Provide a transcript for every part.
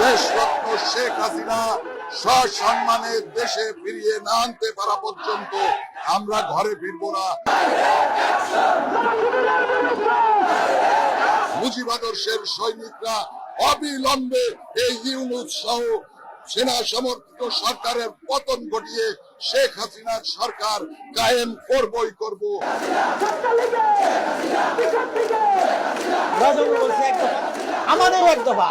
দেশরত্ন শেখ হাসিনা সসম্মানে দেশে ফিরিয়ে না আনতে পারা পর্যন্ত আমরা ঘরে ফিরবো না। মুজিবাদর্শের সৈনিকরা অবিলম্বে এই ইউনুস সহ সেনা সমর্থিত সরকারের পতন ঘটিয়ে শেখ হাসিনার সরকার কায়েম করবই করব। বলছে এক দফা।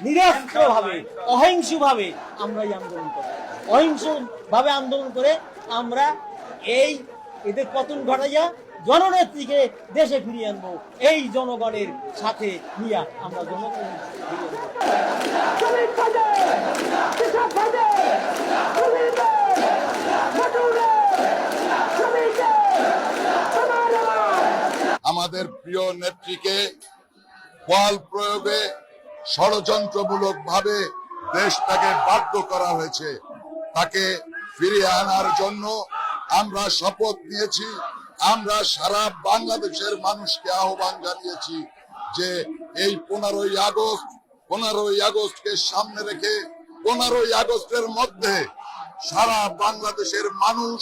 নিরস্ত্র ভাবে অহিংস ভাবে আমরা এই আন্দোলন করব অহিংস ভাবে আন্দোলন করে আমরা এই এদের পতন ঘটাইয়া জননেত্রীকে দেশে ফিরিয়ে আনব, এই জনগণের সাথে নিয়ে আমরা জনগণের আমাদের প্রিয় নেত্রীকে বল প্রয়োগে ষড়যন্ত্রমূলক ভাবে দেশটাকে বাধ্য করা হয়েছে। তাকে ফিরিয়ে আনার জন্য আমরা শপথ নিয়েছি। আমরা সারা বাংলাদেশের মানুষকে আহ্বান জানিয়েছি যে এই পনেরোই আগস্ট, পনেরোই আগস্টকে সামনে রেখে, পনেরোই আগস্টের মধ্যে সারা বাংলাদেশের মানুষ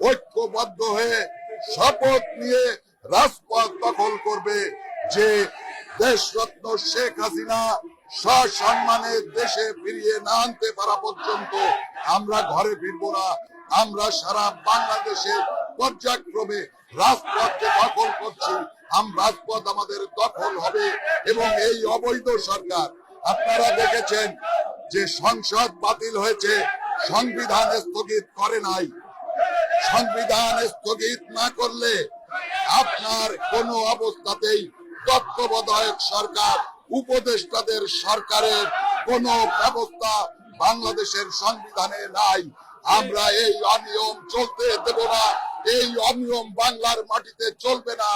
ঐক্যবদ্ধ হয়ে শপথ নিয়ে রাজপথ দখল করবে যে দেশরত্ন শেখ হাসিনা সসম্মানে দেশে ফিরিয়ে না আনতে পারা পর্যন্ত আমরা ঘরে ফিরবো না। আমরা সারা বাংলাদেশে পর্যায়ক্রমে রাজপথকে দখল করছি। রাজপথ আমাদের দখল হবে এবং এই অবৈধ সরকার, আপনারা দেখেছেন যে সংসদ বাতিল হয়েছে, সংবিধান স্থগিত করে নাই। সংবিধান স্থগিত না করলে আপনার কোন অবস্থাতেই তত্ত্বাবধায়ক সরকার, উপদেষ্টাদের সরকারের কোন ব্যবস্থা বাংলাদেশের সংবিধানে নাই। আমরা এই অনিয়ম চলতে দেব না, এই অনিয়ম বাংলার মাটিতে চলবে না।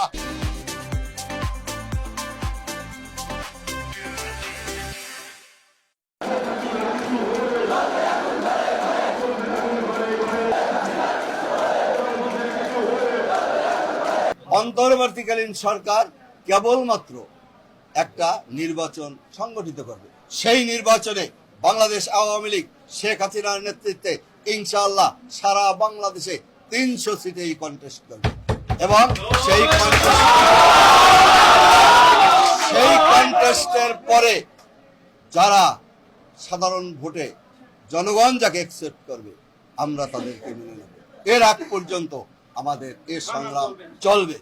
অন্তর্বর্তীকালীন সরকার কেবলমাত্র একটা নির্বাচন সংগঠিত করবে। সেই নির্বাচনে বাংলাদেশ আওয়ামী লীগ, শেখ হাসিনার নেতৃত্বে ইনশাআল্লাহ সারা বাংলাদেশে তিনশো সিটেই কন্টেস্ট করবে। এবং সেই সেই কন্টেস্টের পরে যারা সাধারণ ভোটে জনগণ যাকে একসেপ্ট করবে, আমরা তাদেরকে মেনে নেব। এর আগ পর্যন্ত আমাদের এ সংগ্রাম চলবে।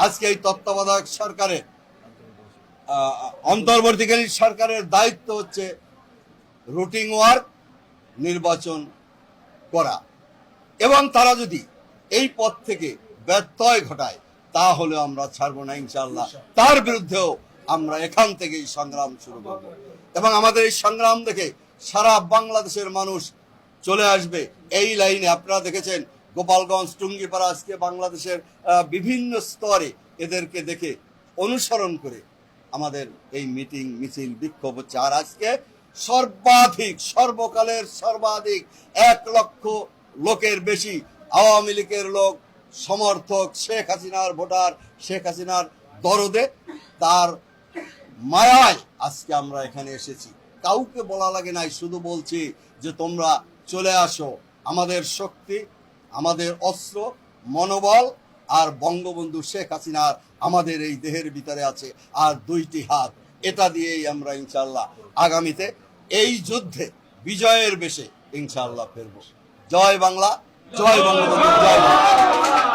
আজকে এই তত্ত্বাবধায়ক সরকারের আহ, অন্তর্বর্তীকালীন সরকারের দায়িত্ব হচ্ছে রুটিং ওয়ার্ক নির্বাচন করা। এবং তারা যদি এই পথ থেকে ব্যত্যয় ঘটায় তাহলে আমরা ছাড়বো না ইনশাল্লাহ তার বিরুদ্ধেও আমরা এখান থেকেই সংগ্রাম শুরু করব। এবং আমাদের এই সংগ্রাম দেখে সারা বাংলাদেশের মানুষ চলে আসবে। এই লাইনে আপনারা দেখেছেন গোপালগঞ্জ, টুঙ্গিপাড়া আজকে বাংলাদেশের বিভিন্ন স্তরে এদেরকে দেখে অনুসরণ করে আমাদের এই মিটিং, মিছিল, বিক্ষোভ হচ্ছে। আর আজকে সর্বাধিক, সর্বকালের সর্বাধিক এক লক্ষ লোকের বেশি আওয়ামী লীগের লোক, সমর্থক শেখ হাসিনার ভোটার, শেখ হাসিনার দরদে। তার মায়ায় আজকে আমরা এখানে এসেছি। কাউকে বলা লাগে নাই, শুধু বলছি যে তোমরা চলে আসো। আমাদের শক্তি আমাদের অস্ত্র, মনোবল আর বঙ্গবন্ধু শেখ হাসিনার আমাদের এই দেহের ভিতরে আছে আর দুইটি হাত। এটা দিয়েই আমরা ইনশাল্লাহ আগামীতে এই যুদ্ধে বিজয়ের বেশে ইনশাল্লাহ ফেরব। জয় বাংলা, জয় জয় বাংলা